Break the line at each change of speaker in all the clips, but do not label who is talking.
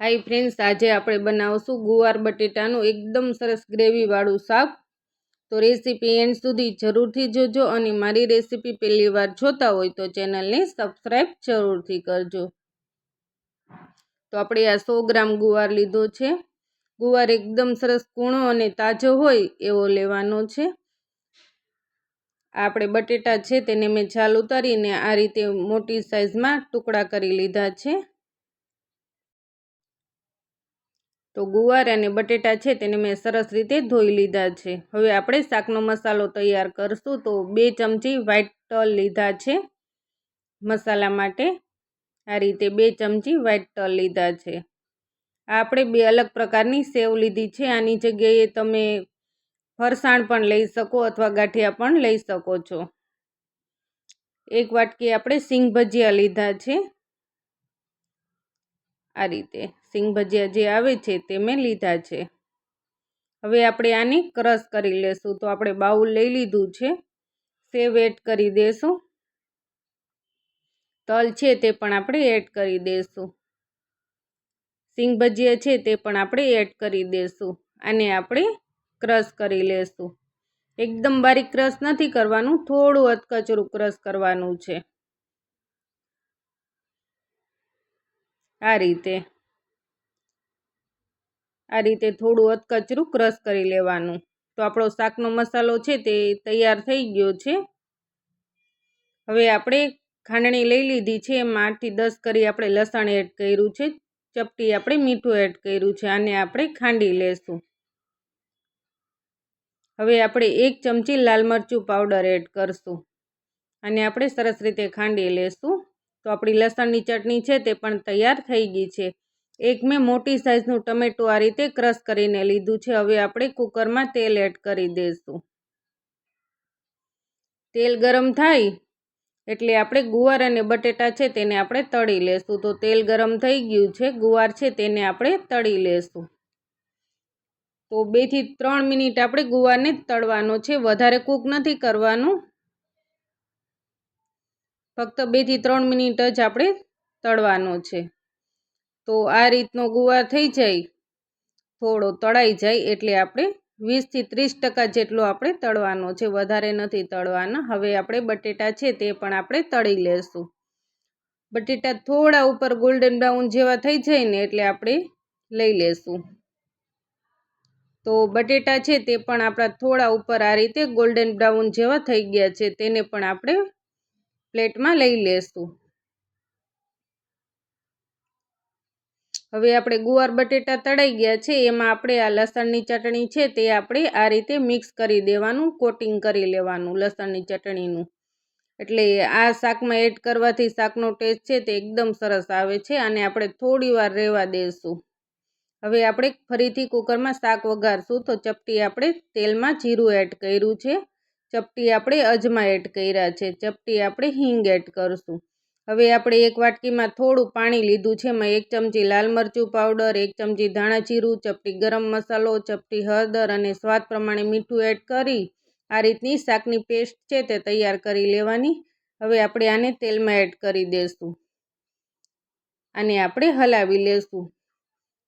High friends આજે આપણે બનાવશું ગુવાર બટેટાનું એકદમ સરસ ગ્રેવીવાળું શાક. તો રેસીપી એન્ડ સુધી જરૂરથી જોજો અને મારી રેસીપી પહેલી વાર જોતા હોય તો ચેનલને સબસ્ક્રાઈબ જરૂરથી કરજો. તો આપણે આ સો ગ્રામ ગુવાર લીધો છે. ગુવાર એકદમ સરસ કૂણો અને તાજો હોય એવો લેવાનો છે. આપણે બટેટા છે તેને મેં છાલ ઉતારીને આ રીતે મોટી સાઇઝમાં ટુકડા કરી લીધા છે. તો ગુવાર અને બટેટા છે તેને મેં સરસ રીતે ધોઈ લીધા છે. હવે આપણે શાકનો મસાલો તૈયાર કરશું તો બે ચમચી વ્હાઈટ તલ લીધા છે. મસાલા માટે આ રીતે બે ચમચી વ્હાઈટ તલ લીધા છે. આપણે બે અલગ પ્રકારની સેવ લીધી છે. આની જગ્યાએ તમે ફરસાણ પણ લઈ શકો અથવા ગાંઠિયા પણ લઈ શકો છો. એક વાટકી આપણે સિંગ ભજીયા લીધા છે. આ રીતે. સિંગ ભજીયા જે આવે છે તે મેં લીધા છે. હવે આપણે આને ક્રશ કરી લેશું. તો આપણે બાઉલ લઈ લીધું છે. સેવ એડ કરી દેશું. તલ છે તે પણ આપણે એડ કરી દઈશું સિંગ ભજીયા છે તે પણ આપણે એડ કરી દઈશું આને આપણે ક્રશ કરી લેશું. એકદમ બારીક ક્રશ નથી કરવાનું. થોડું અધકચરું ક્રશ કરવાનું છે. આ રીતે. આ રીતે થોડું અધકચરું ક્રશ કરી લેવાનું. તો આપણો શાકનો મસાલો છે તે તૈયાર થઈ ગયો છે. હવે આપણે ખાંડણી લઈ લીધી છે. એમાં આઠથી દસ કરી આપણે લસણ એડ કર્યું છે. ચપટી આપણે મીઠું એડ કર્યું છે. આને આપણે ખાંડી લેશું. હવે આપણે એક ચમચી લાલ મરચું પાવડર એડ કરશું. અને આપણે સરસ રીતે ખાંડી લેશું. તો આપણી લસણની ચટણી છે તે પણ તૈયાર થઈ ગઈ છે. એક મેં મોટી સાઇઝનું ટમેટું આ રીતે ક્રશ કરીને લીધું છે. હવે આપણે કુકરમાં તેલ એડ કરી દઈશું. તેલ ગરમ થાય એટલે આપણે ગુવાર અને બટેટા છે તેને આપણે તળી લેશું. તો તેલ ગરમ થઈ ગયું છે, ગુવાર છે તેને આપણે તળી લેશું. તો બેથી ત્રણ મિનિટ આપણે ગુવારને તળવાનો છે. વધારે કૂક નથી કરવાનું. ફક્ત બેથી ત્રણ મિનિટ જ આપણે તળવાનો છે. તો આ રીતનો ગુવાર થઈ જાય, થોડો તળાઈ જાય એટલે આપણે વીસથી ત્રીસ ટકા જેટલો આપણે તળવાનો છે. વધારે નથી તળવાના. હવે આપણે બટેટા છે તે પણ આપણે તળી લેશું. બટેટા થોડા ઉપર ગોલ્ડન બ્રાઉન જેવા થઈ જાય ને એટલે આપણે લઈ લેશું. તો બટેટા છે તે પણ આપણા થોડા ઉપર આ રીતે ગોલ્ડન બ્રાઉન જેવા થઈ ગયા છે. તેને પણ આપણે પ્લેટમાં લઈ લેશું. હવે આપણે ગુવાર બટેટા તળાઈ ગયા છે, એમાં આપણે આ લસણની ચટણી છે તે આપણે આ રીતે મિક્સ કરી દેવાનું, કોટિંગ કરી લેવાનું લસણની ચટણીનું. એટલે આ શાકમાં એડ કરવાથી શાકનો ટેસ્ટ છે તે એકદમ સરસ આવે છે અને આપણે થોડી વાર રહેવા દઈશું હવે આપણે ફરીથી કુકરમાં શાક વઘારશું, તો ચપટી આપણે તેલમાં જીરું એડ કર્યું છે. ચપટી આપણે અજમા એડ કર્યા છે. ચપટી આપણે હિંગ એડ કરશું. હવે આપણે એક વાટકીમાં થોડું પાણી લીધું છે. એમાં એક ચમચી લાલ મરચું પાવડર એક ચમચી ધાણા જીરું, ચપટી ગરમ મસાલો, ચપટી હળદર અને સ્વાદ પ્રમાણે મીઠું એડ કરી આ રીતની શાકની પેસ્ટ છે તે તૈયાર કરી લેવાની. હવે આપણે આને તેલમાં એડ કરી દઈશું આને આપણે હલાવી લેશું.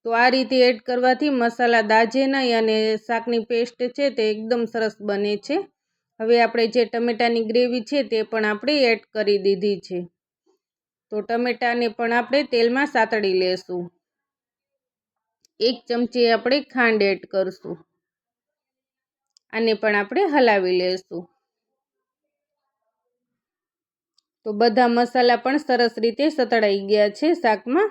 તો આ રીતે એડ કરવાથી મસાલા દાજે નહીં અને શાકની પેસ્ટ છે તે એકદમ સરસ બને છે. હવે આપણે જે ટમેટાની ગ્રેવી છે તે પણ આપણે એડ કરી દીધી છે. તો ટમેટાને પણ આપણે તેલમાં સાતળી લેશું. એક ચમચી આપણે ખાંડ એડ કરશું. આને પણ આપણે હલાવી લેશું. તો બધા મસાલા પણ સરસ રીતે સતળાઈ ગયા છે શાકમાં.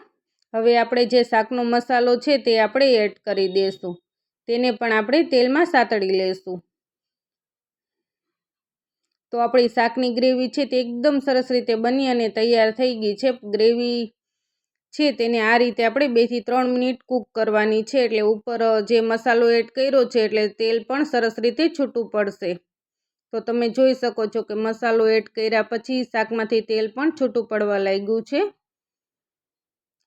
હવે આપણે જે શાકનો મસાલો છે તે આપણે એડ કરી દઈશું તેને પણ આપણે તેલમાં સાતળી લેશું. તો આપણી શાકની ગ્રેવી છે તે એકદમ સરસ રીતે બની અને તૈયાર થઈ ગઈ છે. ગ્રેવી છે તેને આ રીતે આપણે બેથી ત્રણ મિનિટ કૂક કરવાની છે એટલે ઉપર જે મસાલો એડ કર્યો છે એટલે તેલ પણ સરસ રીતે છૂટું પડશે. તો તમે જોઈ શકો છો કે મસાલો એડ કર્યા પછી શાકમાંથી તેલ પણ છૂટું પડવા લાગ્યું છે.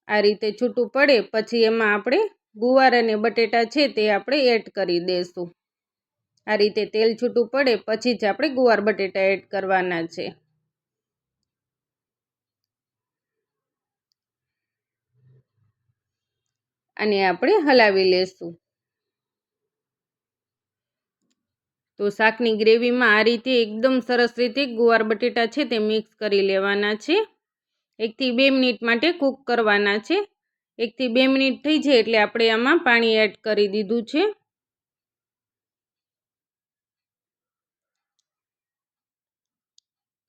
આ રીતે છૂટું પડે પછી એમાં આપણે ગુવાર અને બટેટા છે તે આપણે એડ કરી દઈશું આ રીતે તેલ છૂટું પડે પછી જ આપણે ગુવાર બટેટા એડ કરવાના છે. અને આપણે હલાવી લેશું. તો શાકની ગ્રેવીમાં આ રીતે એકદમ સરસ રીતે ગુવાર બટેટા છે તે મિક્સ કરી લેવાના છે. એકથી બે મિનિટ માટે કૂક કરવાના છે. એકથી બે મિનિટ થઈ જાય એટલે આપણે આમાં પાણી એડ કરી દીધું છે.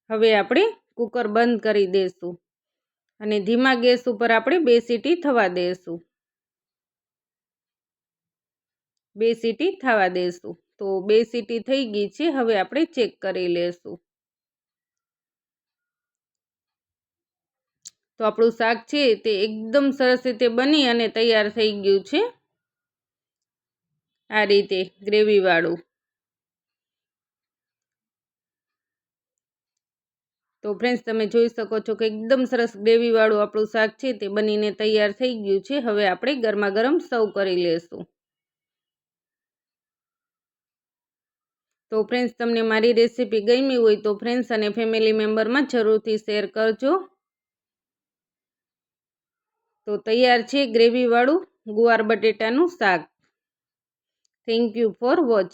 હવે આપણે કુકર બંધ કરી દઈશું અને ધીમા ગેસ ઉપર આપણે બે સીટી થવા દઈશું બે સીટી થવા દઈશું તો બે સીટી થઈ ગઈ છે, હવે આપણે ચેક કરી લેશું. તો આપણું શાક છે તે એકદમ સરસ રીતે બની અને તૈયાર થઈ ગયું છે. આ રીતે ગ્રેવીવાળું. તો ફ્રેન્ડ્સ તમે જોઈ શકો છો કે એકદમ સરસ ગ્રેવીવાળું આપણું શાક છે તે બનીને તૈયાર થઈ ગયું છે. હવે આપણે ગરમા ગરમ સર્વ કરી લેશું. તો ફ્રેન્ડ્સ તમને મારી રેસીપી ગમી હોય તો ફ્રેન્ડ્સ અને ફેમિલી મેમ્બરમાં જરૂરથી શેર કરજો. તો તૈયાર છે ગ્રેવીવાળું ગુવાર બટેટાનું શાક. Thank you for watch